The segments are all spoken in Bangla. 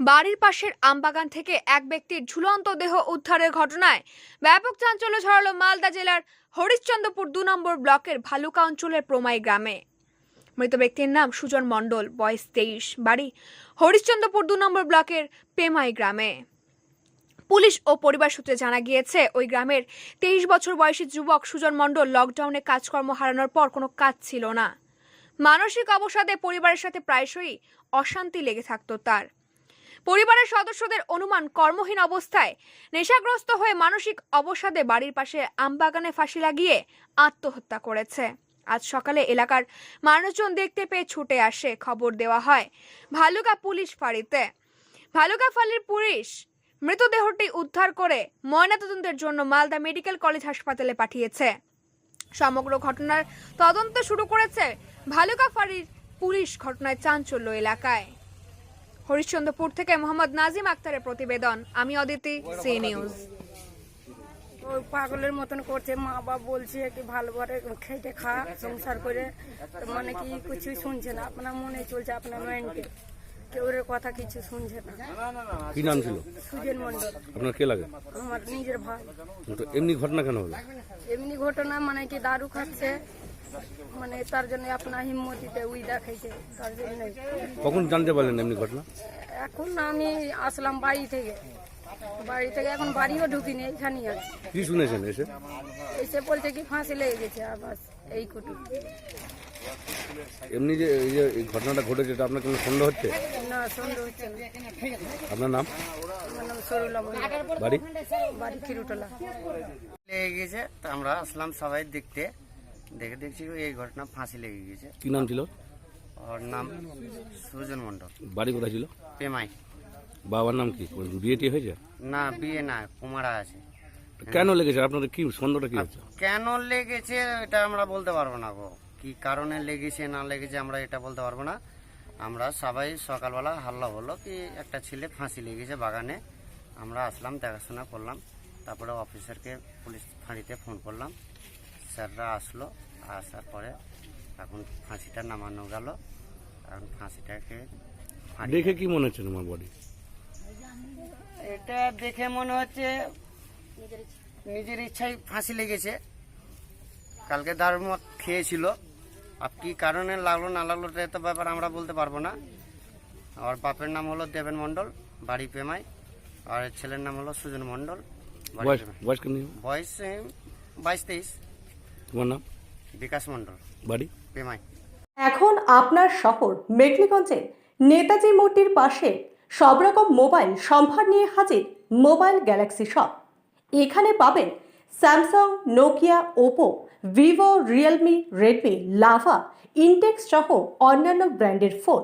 বাড়ির পাশের আমবাগান থেকে এক ব্যক্তির ঝুলন্ত দেহ উদ্ধারের ঘটনায় ব্যাপক চাঞ্চল্য ছড়ালো মালদা জেলার হরিশ্চন্দ্রপুর দু নম্বর ব্লকের ভালুকা অঞ্চলের প্রমাই গ্রামে। মৃত ব্যক্তির নাম সুজন মণ্ডল, বয়স তেইশ, বাড়ি হরিশ্চন্দ্রপুর দু নম্বর ব্লকের পেমাই গ্রামে। পুলিশ ও পরিবার সূত্রে জানা গিয়েছে, ওই গ্রামের তেইশ বছর বয়সী যুবক সুজন মণ্ডল লকডাউনে কাজকর্ম হারানোর পর কোনো কাজ ছিল না। মানসিক অবসাদে পরিবারের সাথে প্রায়শই অশান্তি লেগে থাকত তার। পরিবারের সদস্যদের অনুমান কর্মহীন অবস্থায় নেশাগ্রস্ত হয়ে মানসিক অবসাদে বাড়ির পাশে আমবাগানে ফাঁসি লাগিয়ে আত্মহত্যা করেছে। আজ সকালে এলাকার মানুষজন দেখতে পেয়ে ছুটে আসে খবর দেওয়া হয় ভালুকা পুলিশ ফাঁড়িতে। ভালুকা ফাঁড়ির পুলিশ মৃতদেহটি উদ্ধার করে ময়নাতদন্তের জন্য মালদা মেডিকেল কলেজ হাসপাতালে পাঠিয়েছে। সমগ্র ঘটনার তদন্ত শুরু করেছে ভালুকা ফাঁড়ির পুলিশ ঘটনায় চাঞ্চল্য এলাকায়। হরিশ্চন্দ্রপুর থেকে মোহাম্মদ নাজিম আক্তারের প্রতিবেদন। আমি অদিতি সি নিউজ। ওই পাগলের মতন করছে মা বাবা বলছে কি ভালো করে খেটে খা সংসার করে। মানে কি কিছুই শুনছে না আপনার মনে চলছে আপনার মাইন্ডে। কেউ ওর কথা কিছু শুনছে না। কি নাম ছিল? সুজেন মন্ডল আপনার কে লাগে? আমার নিজের ভাই। এমনি ঘটনা কেন হলো? এমনি ঘটনা মানে কি দারু খাচ্ছে মানে তার জন্য আপনার হিম্মতিতে উই দেখাইছে তার জন্য। কখন জানতে পারলেন এমনি ঘটনা? এখন আমি আসলাম বাড়ি থেকে। বাড়ি থেকে এখন বাড়িও ঢুকিনি এখানেই আছি। কি শুনেছেন এসে? এসে বলছে কি ফাঁসি লেগে গেছে আবার এই কুটু। এমনি যে এই যে এই ঘটনাটা ঘটেছে এটা আপনার কোনো সন্দেহ হচ্ছে? না সন্দেহ হচ্ছে না। আপনার নাম? আমার নাম সরুলা বাড়ি? বাড়ি খিরুটলা। লেগে গেছে তো আমরা আসলাম সবাই দেখতে। দেখে দেখছি এই ঘটনা ফাঁসি লেগে গেছে কি নাম ছিল? ওর নাম সুজন মণ্ডল। বাড়ি কোথায় ছিল? পেমাই। বাবার নাম কি? বিয়ে টিয়ে হয়েছে? না বিয়ে না কুমারা আছে। কেন লেগেছে? আপনাদের কি সন্দেহটা কি হচ্ছে? কেন লেগেছে এটা আমরা বলতে পারব না গো। কি কারণে লেগেছে না লেগেছে আমরা এটা বলতে পারব না। আমরা সবাই সকালবেলা হাল্লা হলো কি একটা ছেলে ফাঁসি লেগেছে বাগানে। আমরা আসলাম দেখাশোনা করলাম। তারপরে অফিসারকে পুলিশ ফাঁড়িতে ফোন করলাম। স্যাররা আসলো আসার পরে এখন ফাঁসিটা নামানো গেল। এখন ফাঁসিটাকে দেখে কি মনে হচ্ছে আমার বডি এটা দেখে মনে হচ্ছে নিজের ইচ্ছাই ফাঁসি লেগেছে। কালকে দারুর মত খেয়েছিল। আর কি কারণে লাগল না লাগল এটা তো ব্যাপার আমরা বলতে পারব না। আর বাপের নাম হলো দেবেন মণ্ডল বাড়ি পেমাই আর ছেলের নাম হলো সুজন মণ্ডল বয়স বয়স বাইশ তেইশ। তোমার নাম? বিকাশ মণ্ডল। বাড়ি? পেমাই। এখন আপনার শহর মেঘলিগঞ্জে নেতাজি মূর্তির পাশে সব রকম মোবাইল সম্ভার নিয়ে হাজির মোবাইল গ্যালাক্সি শপ। এখানে পাবেন Samsung Nokia Oppo Vivo Realme Redmi Lava Intex সহ অন্যান্য ব্র্যান্ডের ফোন।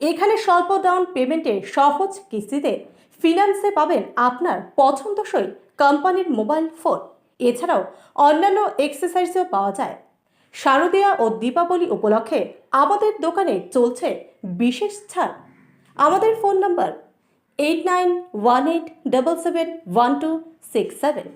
এখানে স্বল্প ডাউন পেমেন্টে সহজ কিস্তিতে ফিনান্সে পাবেন আপনার পছন্দসই কোম্পানির মোবাইল ফোন। এছাড়াও অন্যান্য এক্সারসাইজও পাওয়া যায়। শারদীয়া ও দীপাবলি উপলক্ষে আমাদের দোকানে চলছে বিশেষ ছাড়। আমাদের phone number eight nine one eight double seven one two six seven